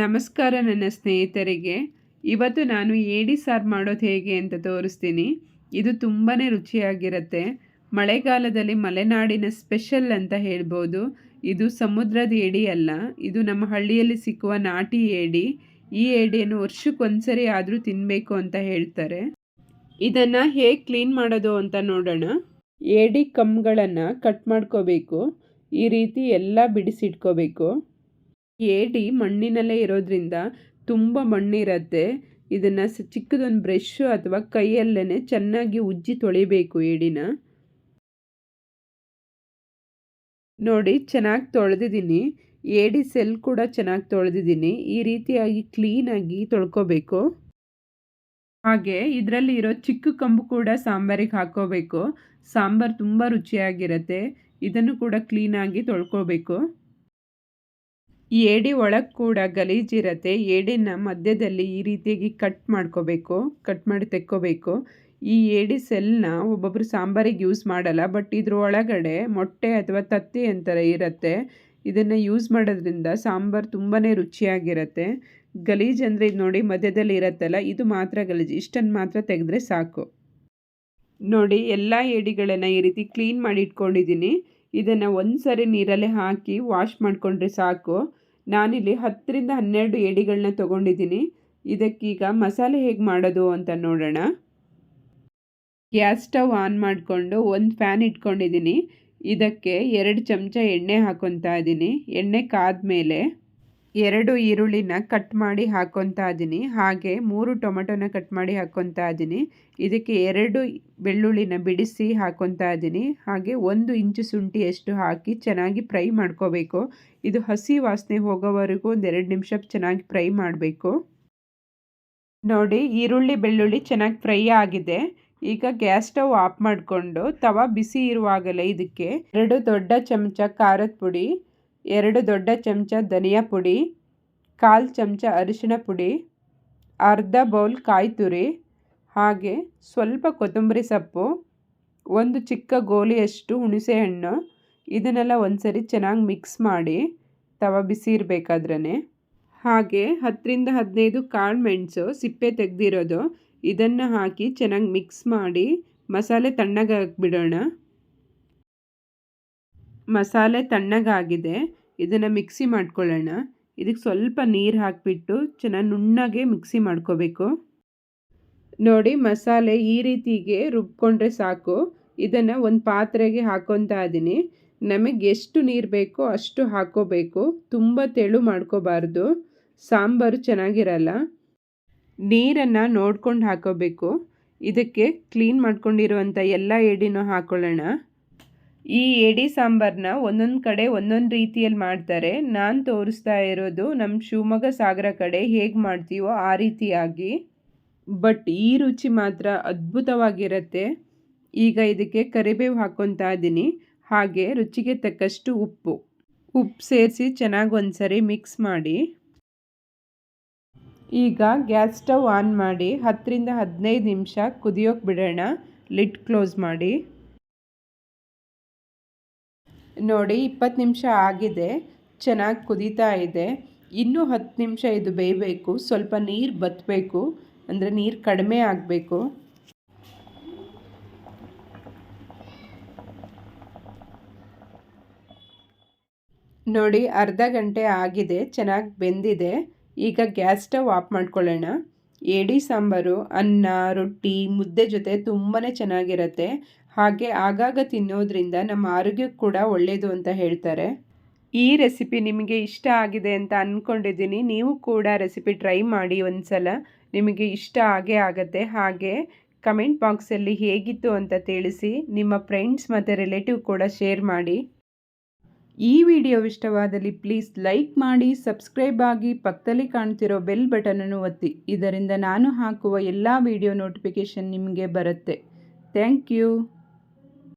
ನಮಸ್ಕಾರ ನನ್ನ ಸ್ನೇಹಿತರಿಗೆ. ಇವತ್ತು ನಾನು ಏಡಿ ಸಾರು ಮಾಡೋದು ಹೇಗೆ ಅಂತ ತೋರಿಸ್ತೀನಿ. ಇದು ತುಂಬಾ ರುಚಿಯಾಗಿರುತ್ತೆ. ಮಳೆಗಾಲದಲ್ಲಿ ಮಲೆನಾಡಿನ ಸ್ಪೆಷಲ್ ಅಂತ ಹೇಳ್ಬೋದು. ಇದು ಸಮುದ್ರದ ಏಡಿ ಅಲ್ಲ. ಇದು ನಮ್ಮ ಹಳ್ಳಿಯಲ್ಲಿ ಸಿಕ್ಕುವ ನಾಟಿ ಏಡಿ. ಈ ಏಡಿಯನ್ನು ವರ್ಷಕ್ಕೊಂದ್ಸರಿ ಆದರೂ ತಿನ್ನಬೇಕು ಅಂತ ಹೇಳ್ತಾರೆ. ಇದನ್ನು ಹೇಗೆ ಕ್ಲೀನ್ ಮಾಡೋದು ಅಂತ ನೋಡೋಣ. ಏಡಿ ಕಮ್ಗಳನ್ನು ಕಟ್ ಮಾಡ್ಕೋಬೇಕು. ಈ ರೀತಿ ಎಲ್ಲ ಬಿಡಿಸಿಟ್ಕೋಬೇಕು. ಏಡಿ ಮಣ್ಣಿನಲ್ಲೇ ಇರೋದ್ರಿಂದ ತುಂಬ ಮಣ್ಣಿರತ್ತೆ ಇದನ್ನು ಚಿಕ್ಕದೊಂದು ಬ್ರಷ್ ಅಥವಾ ಕೈಯಲ್ಲೇ ಚೆನ್ನಾಗಿ ಉಜ್ಜಿ ತೊಳಿಬೇಕು ಏಡಿನ. ನೋಡಿ, ಚೆನ್ನಾಗಿ ತೊಳೆದಿದ್ದೀನಿ. ಏಡಿ ಸೆಲ್ ಕೂಡ ಚೆನ್ನಾಗಿ ತೊಳೆದಿದ್ದೀನಿ. ಈ ರೀತಿಯಾಗಿ ಕ್ಲೀನಾಗಿ ತೊಳ್ಕೋಬೇಕು. ಹಾಗೆ ಇದರಲ್ಲಿ ಇರೋ ಚಿಕ್ಕ ಕಂಬು ಕೂಡ ಸಾಂಬಾರಿಗೆ ಹಾಕೋಬೇಕು. ಸಾಂಬಾರು ತುಂಬ ರುಚಿಯಾಗಿರುತ್ತೆ. ಇದನ್ನು ಕೂಡ ಕ್ಲೀನಾಗಿ ತೊಳ್ಕೊಬೇಕು. ಈ ಏಡಿ ಒಳಗೆ ಕೂಡ ಗಲೀಜಿರತ್ತೆ ಏಡಿನ ಮಧ್ಯದಲ್ಲಿ ಈ ರೀತಿಯಾಗಿ ಕಟ್ ಮಾಡ್ಕೋಬೇಕು, ಕಟ್ ಮಾಡಿ ತೆಕ್ಕೋಬೇಕು. ಈ ಏಡಿ ಸೆಲ್ನ ಒಬ್ಬೊಬ್ಬರು ಸಾಂಬಾರಿಗೆ ಯೂಸ್ ಮಾಡಲ್ಲ, ಬಟ್ ಇದ್ರ ಒಳಗಡೆ ಮೊಟ್ಟೆ ಅಥವಾ ತತ್ತಿ ಅಂತಾರೆ ಇರುತ್ತೆ. ಇದನ್ನು ಯೂಸ್ ಮಾಡೋದ್ರಿಂದ ಸಾಂಬಾರು ತುಂಬಾ ರುಚಿಯಾಗಿರುತ್ತೆ. ಗಲೀಜು ಅಂದರೆ ಇದು ನೋಡಿ ಮಧ್ಯದಲ್ಲಿ ಇರುತ್ತಲ್ಲ, ಇದು ಮಾತ್ರ ಗಲೀಜು. ಇಷ್ಟನ್ನು ಮಾತ್ರ ತೆಗೆದ್ರೆ ಸಾಕು. ನೋಡಿ, ಎಲ್ಲ ಏಡಿಗಳನ್ನು ಈ ರೀತಿ ಕ್ಲೀನ್ ಮಾಡಿ ಇಟ್ಕೊಂಡಿದ್ದೀನಿ ಇದನ್ನು ಒಂದು ಸರಿ ನೀರಲ್ಲಿ ಹಾಕಿ ವಾಶ್ ಮಾಡಿಕೊಂಡ್ರೆ ಸಾಕು. ನಾನಿಲ್ಲಿ ಹತ್ತರಿಂದ ಹನ್ನೆರಡು ಏಡಿಗಳನ್ನ ತೊಗೊಂಡಿದ್ದೀನಿ. ಇದಕ್ಕೀಗ ಮಸಾಲೆ ಹೇಗೆ ಮಾಡೋದು ಅಂತ ನೋಡೋಣ. ಗ್ಯಾಸ್ ಸ್ಟವ್ ಆನ್ ಮಾಡಿಕೊಂಡು ಒಂದು ಫ್ಯಾನ್ ಇಟ್ಕೊಂಡಿದ್ದೀನಿ. ಇದಕ್ಕೆ ಎರಡು ಚಮಚ ಎಣ್ಣೆ ಹಾಕೊತಾ ಇದ್ದೀನಿ. ಎಣ್ಣೆ ಕಾದ್ಮೇಲೆ ಎರಡು ಈರುಳ್ಳಿನ ಕಟ್ ಮಾಡಿ ಹಾಕ್ಕೊತಾ ಇದ್ದೀನಿ ಹಾಗೆ ಮೂರು ಟೊಮೆಟೊನ ಕಟ್ ಮಾಡಿ ಹಾಕ್ಕೊತಾ ಇದ್ದೀನಿ ಇದಕ್ಕೆ ಎರಡು ಬೆಳ್ಳುಳ್ಳಿನ ಬಿಡಿಸಿ ಹಾಕ್ಕೊತಾ ಇದ್ದೀನಿ ಹಾಗೆ ಒಂದು ಇಂಚು ಶುಂಠಿಯಷ್ಟು ಹಾಕಿ ಚೆನ್ನಾಗಿ ಫ್ರೈ ಮಾಡ್ಕೋಬೇಕು. ಇದು ಹಸಿ ವಾಸನೆ ಹೋಗೋವರೆಗೂ ಒಂದೆರಡು ನಿಮಿಷ ಚೆನ್ನಾಗಿ ಫ್ರೈ ಮಾಡಬೇಕು. ನೋಡಿ, ಈರುಳ್ಳಿ ಬೆಳ್ಳುಳ್ಳಿ ಚೆನ್ನಾಗಿ ಫ್ರೈ ಆಗಿದೆ. ಈಗ ಗ್ಯಾಸ್ ಸ್ಟವ್ ಆಫ್ ಮಾಡಿಕೊಂಡು ತವ ಬಿಸಿ ಇರುವಾಗಲೇ ಇದಕ್ಕೆ ಎರಡು ದೊಡ್ಡ ಚಮಚ ಖಾರದ ಪುಡಿ ಎರಡು ದೊಡ್ಡ ಚಮಚ ಧನಿಯಾ ಪುಡಿ, ಕಾಲು ಚಮಚ ಅರಿಶಿಣ ಪುಡಿ, ಅರ್ಧ ಬೌಲ್ ಕಾಯಿ ತುರಿ, ಹಾಗೆ ಸ್ವಲ್ಪ ಕೊತ್ತಂಬರಿ ಸೊಪ್ಪು, ಒಂದು ಚಿಕ್ಕ ಗೋಲಿಯಷ್ಟು ಹುಣಸೆಹಣ್ಣು, ಇದನ್ನೆಲ್ಲ ಒಂದ್ಸರಿ ಚೆನ್ನಾಗಿ ಮಿಕ್ಸ್ ಮಾಡಿ ತವ ಬಿಸಿ ಇರಬೇಕಾದ್ರೇ ಹಾಗೆ ಹತ್ತರಿಂದ ಹದಿನೈದು ಕಾಳು ಮೆಣಸು ಸಿಪ್ಪೆ ತೆಗೆದಿರೋದು, ಇದನ್ನು ಹಾಕಿ ಚೆನ್ನಾಗಿ ಮಿಕ್ಸ್ ಮಾಡಿ ಮಸಾಲೆ ತಣ್ಣಗಾಕ್ಬಿಡೋಣ ಮಸಾಲೆ ತಣ್ಣಗಾಗಿದೆ ಇದನ್ನು ಮಿಕ್ಸಿ ಮಾಡ್ಕೊಳ್ಳೋಣ. ಇದಕ್ಕೆ ಸ್ವಲ್ಪ ನೀರು ಹಾಕಿಬಿಟ್ಟು ಚೆನ್ನಾಗಿ ನುಣ್ಣಗೆ ಮಿಕ್ಸಿ ಮಾಡ್ಕೋಬೇಕು. ನೋಡಿ ಮಸಾಲೆ ಈ ರೀತಿಗೆ ರುಬ್ಕೊಂಡ್ರೆ ಸಾಕು. ಇದನ್ನು ಒಂದು ಪಾತ್ರೆಗೆ ಹಾಕೊತಾ ಇದ್ದೀನಿ ನಮಗೆ ಎಷ್ಟು ನೀರು ಬೇಕೋ ಅಷ್ಟು ಹಾಕೋಬೇಕು. ತುಂಬ ತೆಳು ಮಾಡ್ಕೋಬಾರ್ದು. ಸಾಂಬಾರು ಚೆನ್ನಾಗಿರಲ್ಲ. ನೀರನ್ನು ನೋಡ್ಕೊಂಡು ಹಾಕೋಬೇಕು. ಇದಕ್ಕೆ ಕ್ಲೀನ್ ಮಾಡ್ಕೊಂಡಿರುವಂಥ ಎಲ್ಲ ಎಡಿನೂ ಹಾಕೊಳ್ಳೋಣ. ಈ ಏಡಿ ಸಾಂಬಾರನ್ನ ಒಂದೊಂದು ಕಡೆ ಒಂದೊಂದು ರೀತಿಯಲ್ಲಿ ಮಾಡ್ತಾರೆ. ನಾನು ತೋರಿಸ್ತಾ ಇರೋದು ನಮ್ಮ ಶಿವಮೊಗ್ಗ ಸಾಗರ ಕಡೆ ಹೇಗೆ ಮಾಡ್ತೀವೋ ಆ ರೀತಿಯಾಗಿ. ಬಟ್ ಈ ರುಚಿ ಮಾತ್ರ ಅದ್ಭುತವಾಗಿರುತ್ತೆ. ಈಗ ಇದಕ್ಕೆ ಕರಿಬೇವು ಹಾಕ್ಕೊತಾ ಇದ್ದೀನಿ ಹಾಗೆ ರುಚಿಗೆ ತಕ್ಕಷ್ಟು ಉಪ್ಪು. ಉಪ್ಪು ಸೇರಿಸಿ ಚೆನ್ನಾಗಿ ಒಂದ್ಸರಿ ಮಿಕ್ಸ್ ಮಾಡಿ. ಈಗ ಗ್ಯಾಸ್ ಸ್ಟವ್ ಆನ್ ಮಾಡಿ ಹತ್ತರಿಂದ ಹದಿನೈದು ನಿಮಿಷ ಕುದಿಯೋಕೆ ಬಿಡೋಣ. ಲಿಡ್ ಕ್ಲೋಸ್ ಮಾಡಿ. ನೋಡಿ, ಇಪ್ಪತ್ತು ನಿಮಿಷ ಆಗಿದೆ, ಚೆನ್ನಾಗಿ ಕುದೀತಾ ಇದೆ. ಇನ್ನೂ ಹತ್ತು ನಿಮಿಷ ಇದು ಬೇಯಬೇಕು. ಸ್ವಲ್ಪ ನೀರು ಬತ್ತಬೇಕು ಅಂದರೆ ನೀರು ಕಡಿಮೆ ಆಗಬೇಕು. ನೋಡಿ, ಅರ್ಧ ಗಂಟೆ ಆಗಿದೆ, ಚೆನ್ನಾಗಿ ಬೆಂದಿದೆ. ಈಗ ಗ್ಯಾಸ್ ಸ್ಟವ್ ಆಫ್ ಮಾಡ್ಕೊಳ್ಳೋಣ. ಏಡಿ ಸಾಂಬಾರು, ಅನ್ನ, ರೊಟ್ಟಿ, ಮುದ್ದೆ ಜೊತೆ ತುಂಬಾ ಚೆನ್ನಾಗಿರುತ್ತೆ. ಹಾಗೆ ಆಗಾಗ ತಿನ್ನೋದ್ರಿಂದ ನಮ್ಮ ಆರೋಗ್ಯಕ್ಕೆ ಕೂಡ ಒಳ್ಳೆಯದು ಅಂತ ಹೇಳ್ತಾರೆ. ಈ ರೆಸಿಪಿ ನಿಮಗೆ ಇಷ್ಟ ಆಗಿದೆ ಅಂತ ಅಂದ್ಕೊಂಡಿದ್ದೀನಿ ನೀವು ಕೂಡ ರೆಸಿಪಿ ಟ್ರೈ ಮಾಡಿ ಒಂದು ಸಲ ನಿಮಗೆ ಇಷ್ಟ ಆಗೇ ಆಗತ್ತೆ. ಹಾಗೆ ಕಮೆಂಟ್ ಬಾಕ್ಸಲ್ಲಿ ಹೇಗಿತ್ತು ಅಂತ ತಿಳಿಸಿ. ನಿಮ್ಮ ಫ್ರೆಂಡ್ಸ್ ಮತ್ತು ರಿಲೇಟಿವ್ ಕೂಡ ಶೇರ್ ಮಾಡಿ. ಈ ವಿಡಿಯೋ ಇಷ್ಟವಾದಲ್ಲಿ ಪ್ಲೀಸ್ ಲೈಕ್ ಮಾಡಿ ಸಬ್ಸ್ಕ್ರೈಬ್ ಆಗಿ ಪಕ್ಕದಲ್ಲಿ ಕಾಣ್ತಿರೋ ಬೆಲ್ ಬಟನನ್ನು ಒತ್ತಿ. ಇದರಿಂದ ನಾನು ಹಾಕುವ ಎಲ್ಲ ವಿಡಿಯೋ ನೋಟಿಫಿಕೇಷನ್ ನಿಮಗೆ ಬರುತ್ತೆ. Thank you